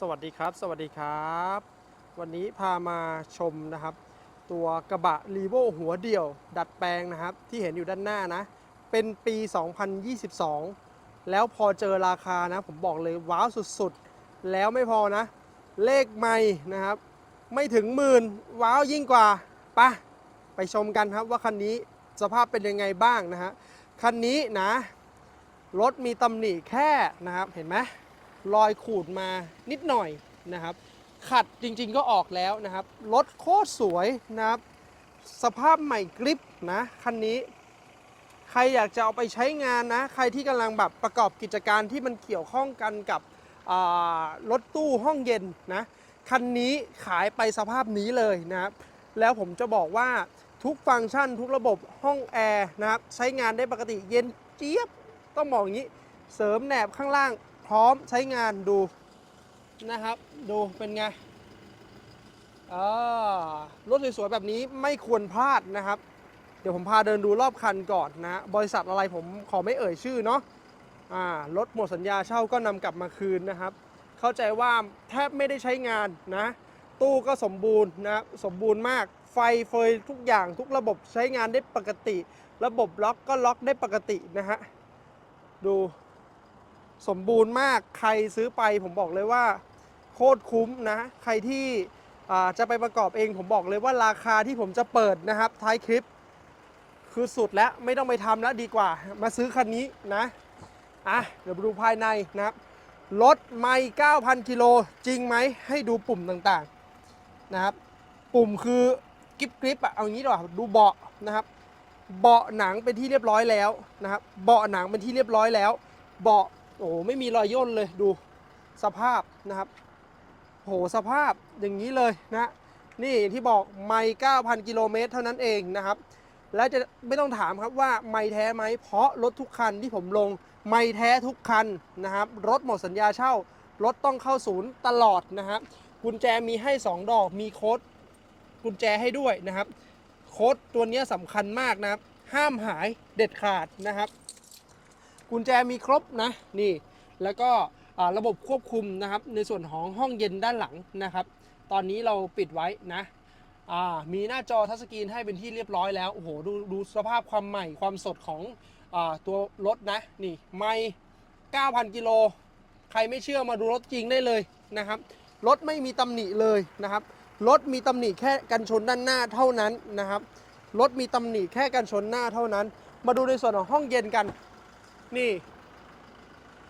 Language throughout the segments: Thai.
สวัสดีครับ สวัสดีครับ วันนี้พามาชมนะครับ ตัวกระบะรีโวหัวเดี่ยว ดัดแปลงนะครับ ที่เห็นอยู่ด้านหน้านะ เป็นปี 2022 แล้วพอเจอราคานะ ผมบอกเลยว้าวสุดๆ แล้วไม่พอนะ เลขไม่นะครับ ไม่ถึงหมื่นว้าวยิ่งกว่าไปะไปชมกันครับว่าคันนี้สภาพเป็นยังไงบ้างนะฮะคันนี้นะรถมีตำหนิแค่นะครับเห็นไหม รอยขูดมานิดหน่อยนะครับ ขัดจริงๆก็ออกแล้วนะครับรถโคตรสวยนะครับ สภาพใหม่กริปนะคันนี้ ใครอยากจะเอาไปใช้งานนะ ใครที่กำลังแบบประกอบกิจการที่มันเกี่ยวข้องกันกับรถตู้ห้องเย็นนะคันนี้ขายไปสภาพนี้เลยนะครับ แล้วผมจะบอกว่าทุกฟังก์ชันทุกระบบห้องแอร์นะครับ ใช้งานได้ปกติเย็นเจี๊ยบ ต้องบอกอย่างนี้ เสริมแหนบข้างล่าง พร้อมใช้งานดูนะครับ ดูเป็นไงรถสวยๆแบบนี้ไม่ควรพลาดนะครับ เดี๋ยวผมพาเดินดูรอบคันก่อนนะ บริษัทอะไรผมขอไม่เอ่ยชื่อเนาะรถหมดสัญญาเช่าก็นำกลับมาคืนนะครับ เข้าใจว่าแทบไม่ได้ใช้งานนะ ตู้ก็สมบูรณ์นะสมบูรณ์มาก ไฟเฟยทุกอย่างทุกระบบใช้งานได้ปกติ ระบบล็อกก็ล็อกได้ปกตินะฮะ ดู สมบูรณ์มากใครซื้อไปผมบอกเลยว่า โคตรคุ้มนะ ใครที่จะไปประกอบเองผมบอกเลยว่าราคาที่ผมจะเปิดนะครับ ท้ายคลิป คือสุดแล้วไม่ต้องไปทำแล้วดีกว่า มาซื้อคันนี้นะอะเดี๋ยวดูภายในนะครับรถไม่9,000 กิโลจริงไหมให้ดูปุ่มต่างๆนะครับ ปุ่มคือกริปกริปอะเอางี้ดีกว่าดูเบาะนะครับ เบาะหนังเป็นที่เรียบร้อยแล้วนะครับ เบาะหนังเป็นที่เรียบร้อยแล้ว เบาะ โอ้ไม่มีรอยย่นเลยดูสภาพนะครับโหสภาพอย่างนี้เลยนะนี่อย่างที่บอกไม่9,000 กิโลเมตรเท่านั้นเองนะครับ แล้วจะไม่ต้องถามครับว่าไม่แท้ไหมเพราะรถทุกคันที่ผมลงไม่แท้ทุกคันนะครับ รถหมดสัญญาเช่ารถต้องเข้าศูนย์ตลอดนะครับกุญแจมีให้ 2 ดอกมีโค้ดกุญแจให้ด้วยนะครับ โค้ดตัวนี้สำคัญมากนะครับ ห้ามหายเด็ดขาดนะครับ กุญแจมีครบนะนี่ แล้วก็ระบบควบคุมนะครับ ในส่วนของห้องเย็นด้านหลังนะครับ ตอนนี้เราปิดไว้นะมีหน้าจอทัชสกรีนให้เป็นที่เรียบร้อยแล้วโอ้โหดูดูสภาพความใหม่ความสดของอตัวรถนะนี่ไม่9,000กิโลใครไม่เชื่อมาดูรถจริงได้เลยนะครับรถไม่มีตำหนิเลยนะครับรถมีตำหนิแค่กันชนด้านหน้าเท่านั้นนะครับรถมีตำหนิแค่กันชนหน้าเท่านั้น มาดูในส่วนของห้องเย็นกัน นี่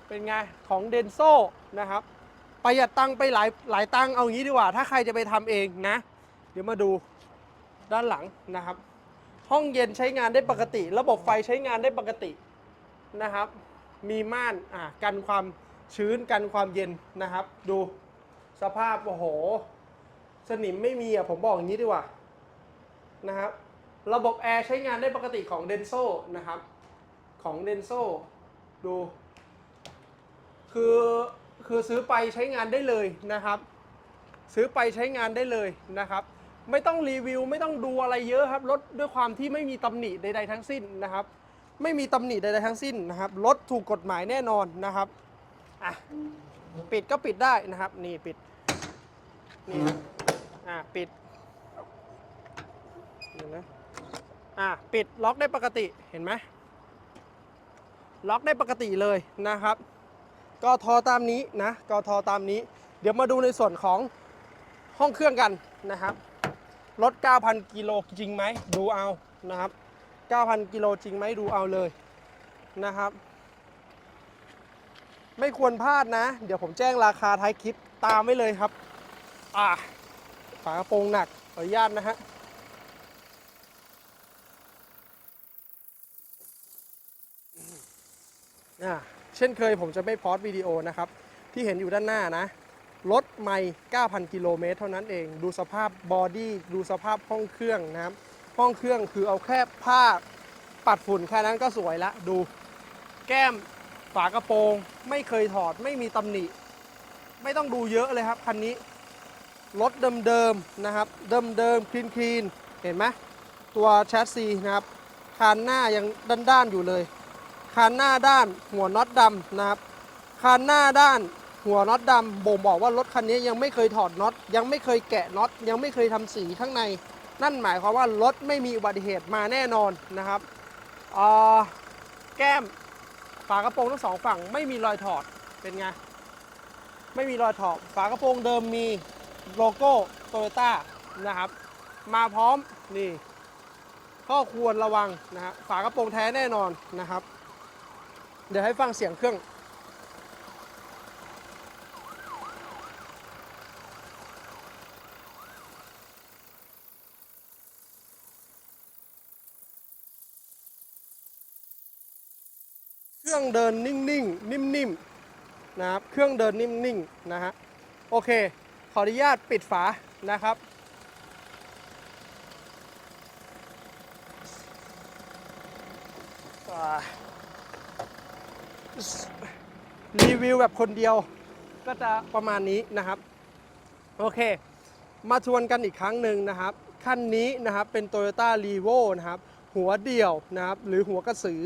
เป็นไง ของเดนโซนะครับ ประหยัดตังไปหลายหลายตังค์เอางี้ดีกว่า ถ้าใครจะไปทำเองนะ เดี๋ยวมาดูด้านหลังนะครับ ห้องเย็นใช้งานได้ปกติ ระบบไฟใช้งานได้ปกตินะครับ มีม่านอ่ากันความชื้นกันความเย็นนะครับ ดูสภาพโอ้โห สนิมไม่มีอะผมบอกอย่างนี้ดีกว่านะครับ ระบบแอร์ใช้งานได้ปกติของเดนโซนะครับ ของเดนโซ ดู คือคือซื้อไปใช้งานได้เลยนะครับ ซื้อไปใช้งานได้เลยนะครับ ไม่ต้องรีวิวไม่ต้องดูอะไรเยอะครับรถด้วยความที่ไม่มีตำหนิใด ๆ ทั้งสิ้นนะครับ ไม่มีตำหนิใดๆทั้งสิ้นนะครับรถถูกกฎหมายแน่นอนนะครับอะปิดก็ปิดได้นะครับ นี่ปิดนี่อะปิดเดี๋ยวนะอะปิดล็อกได้ปกติเห็นไหม ล็อกได้ปกติเลยนะครับกทอตามนี้นะกทอตามนี้ เดี๋ยวมาดูในส่วนของห้องเครื่องกันนะครับรถ 9,000 กิโลจริงไหมดูเอานะครับ 9,000 กิโลจริงไหมดูเอาเลยนะครับ ไม่ควรพลาดนะ เดี๋ยวผมแจ้งราคาท้ายคลิปตามไว้เลยครับ อ่าฝากระโปรงหนักขออนุญาตนะฮะ อ่า เช่นเคยผมจะไม่พอดวิดีโอนะครับ ที่เห็นอยู่ด้านหน้านะรถไม่ 9,000 กิโลเมตรเท่านั้นเอง ดูสภาพบอดี้ ดูสภาพห้องเครื่องนะครับ ห้องเครื่องคือเอาแค่ผ้าปัดฝุ่นแค่นั้นก็สวยละ ดูแก้มฝากระโปรง ไม่เคยถอด ไม่มีตำหนิ ไม่ต้องดูเยอะเลยครับคันนี้ รถเดิมๆนะครับ เดิมๆ คลีนคลีนๆเห็นไหม ตัวแชสซีนะครับ คานหน้ายังด้านๆอยู่เลย คานหน้าด้านหัวน็อตดำนะครับคานหน้าด้านหัวน็อตดำบ่งบอกว่ารถคันนี้ยังไม่เคยถอดน็อตยังไม่เคยแกะน็อตยังไม่เคยทำสีข้างใน นั่นหมายความว่ารถไม่มีอุบัติเหตุมาแน่นอนนะครับอ่อแก้มฝากระโปรงทั้งสองฝั่งไม่มีรอยถอดเป็นไงไม่มีรอยถอดฝากระโปรงเดิมมีโลโก้โตโยต้านะครับ มาพร้อมนี่ข้อควรระวังนะฮะฝากระโปรงแท้แน่นอนนะครับ เดี๋ยวให้ฟังเสียงเครื่องเครื่องเดินนิ่งๆ นิ่มๆ นะครับ เครื่องเดินนิ่งๆ นะฮะ โอเค ขออนุญาตปิดฝานะครับ อ่า รีวิวแบบคนเดียวก็จะประมาณนี้นะครับ โอเค มาทวนกันอีกครั้งหนึ่งนะครับคันนี้นะครับเป็น Toyota r e v o นะครับหัวเดี่ยวนะครับหรือหัวกระสือ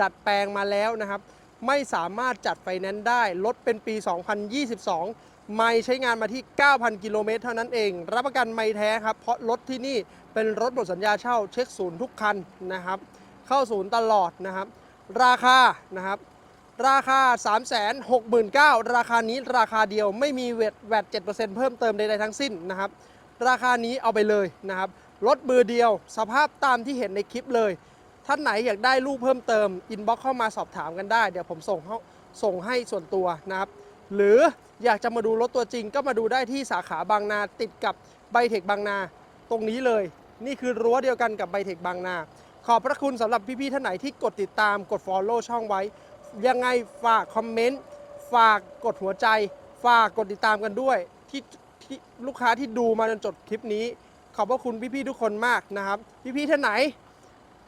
ดัดแปลงมาแล้วนะครับ ไม่สามารถจัดไฟแนนซ์ได้รถเป็นปี 2022 ไม่ใช้งานมาที่ 9,000 กิโลเมตรเท่านั้นเอง รับประกันไม่แท้ครับ เพราะรถที่นี่เป็นรถหมดสัญญาเช่าเช็คศูนย์ทุกคันนะครับ เข้าศูนย์ตลอดนะครับ ราคานะครับ ราคา 369,000 ราคานี้ราคาเดียวไม่มีเวทแวด7%เพิ่มเติมใดๆทั้งสิ้นนะครับ ราคานี้เอาไปเลยนะครับรถมือเดียว สภาพตามที่เห็นในคลิปเลย ท่านไหนอยากได้รูปเพิ่มเติมอินบ็อกเข้ามาสอบถามกันได้ เดี๋ยวผมส่งส่งให้ส่วนตัวนะครับ หรืออยากจะมาดูรถตัวจริงก็มาดูได้ที่สาขาบางนาติดกับไบเทคบางนาตรงนี้เลย นี่คือรั้วเดียวกันกับไบเทคบางนา ขอบพระคุณสำหรับพี่ๆท่านไหนที่กดติดตามกด Follow ช่องไว้ ยังไงฝากคอมเมนต์ ฝากกดหัวใจ ฝากกดติดตามกันด้วยที่ที่ลูกค้าที่ดูมาจนจบคลิปนี้ ขอบพระคุณพี่ๆทุกคนมากนะครับ พี่ๆท่านไหน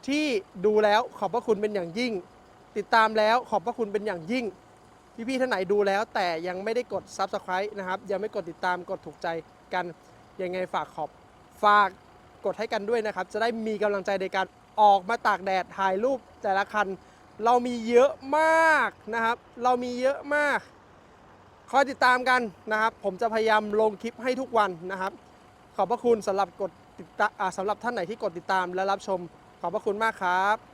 ที่ดูแล้วขอบพระคุณเป็นอย่างยิ่ง ติดตามแล้วขอบพระคุณเป็นอย่างยิ่ง พี่ๆท่านไหนดูแล้วแต่ยังไม่ได้กด Subscribe นะครับ ยังไม่กดติดตามกดถูกใจกันยังไงฝากขอบฝากกดให้กันด้วยนะครับ จะได้มีกำลังใจในการออกมาตากแดดถ่ายรูปแต่ละคัน เรามีเยอะมากนะครับ เรามีเยอะมาก คอยติดตามกันนะครับ ผมจะพยายามลงคลิปให้ทุกวันนะครับ ขอบพระคุณสำหรับกดติดตามสำหรับท่านไหนที่กดติดตามและรับชม ขอบพระคุณมากครับ